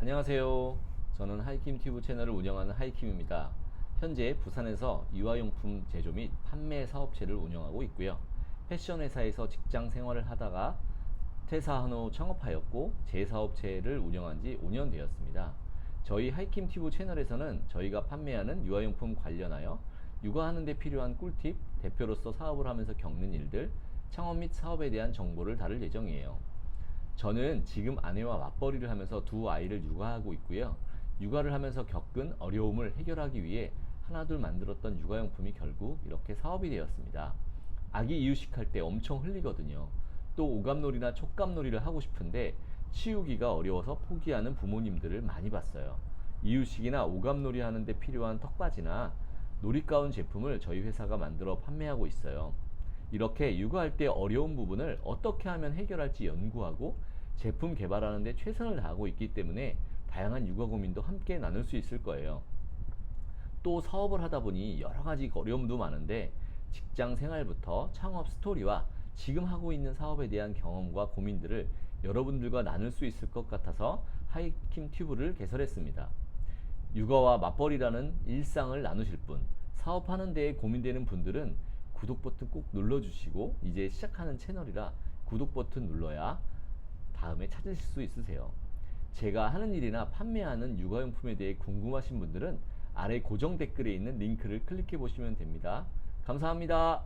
안녕하세요. 저는 하이킴 튜브 채널을 운영하는 하이킴입니다. 현재 부산에서 유아용품 제조 및 판매 사업체를 운영하고 있고요. 패션 회사에서 직장 생활을 하다가 퇴사한 후 창업하였고 제 사업체를 운영한 지 5년 되었습니다. 저희 하이킴 튜브 채널에서는 저희가 판매하는 유아용품 관련하여 육아하는 데 필요한 꿀팁, 대표로서 사업을 하면서 겪는 일들, 창업 및 사업에 대한 정보를 다룰 예정이에요. 저는 지금 아내와 맞벌이를 하면서 두 아이를 육아하고 있고요. 육아를 하면서 겪은 어려움을 해결하기 위해 하나둘 만들었던 육아용품이 결국 이렇게 사업이 되었습니다. 아기 이유식할 때 엄청 흘리거든요. 또 오감놀이나 촉감놀이를 하고 싶은데 치우기가 어려워서 포기하는 부모님들을 많이 봤어요. 이유식이나 오감놀이 하는데 필요한 턱받이나 놀이가운 제품을 저희 회사가 만들어 판매하고 있어요. 이렇게 육아할 때 어려운 부분을 어떻게 하면 해결할지 연구하고 제품 개발하는 데 최선을 다하고 있기 때문에 다양한 육아 고민도 함께 나눌 수 있을 거예요. 또 사업을 하다 보니 여러 가지 어려움도 많은데 직장 생활부터 창업 스토리와 지금 하고 있는 사업에 대한 경험과 고민들을 여러분들과 나눌 수 있을 것 같아서 하이킴 튜브를 개설했습니다. 육아와 맞벌이라는 일상을 나누실 분, 사업하는 데에 고민되는 분들은 구독 버튼 꼭 눌러주시고 이제 시작하는 채널이라 구독 버튼 눌러야 다음에 찾으실 수 있으세요. 제가 하는 일이나 판매하는 육아용품에 대해 궁금하신 분들은 아래 고정 댓글에 있는 링크를 클릭해 보시면 됩니다. 감사합니다.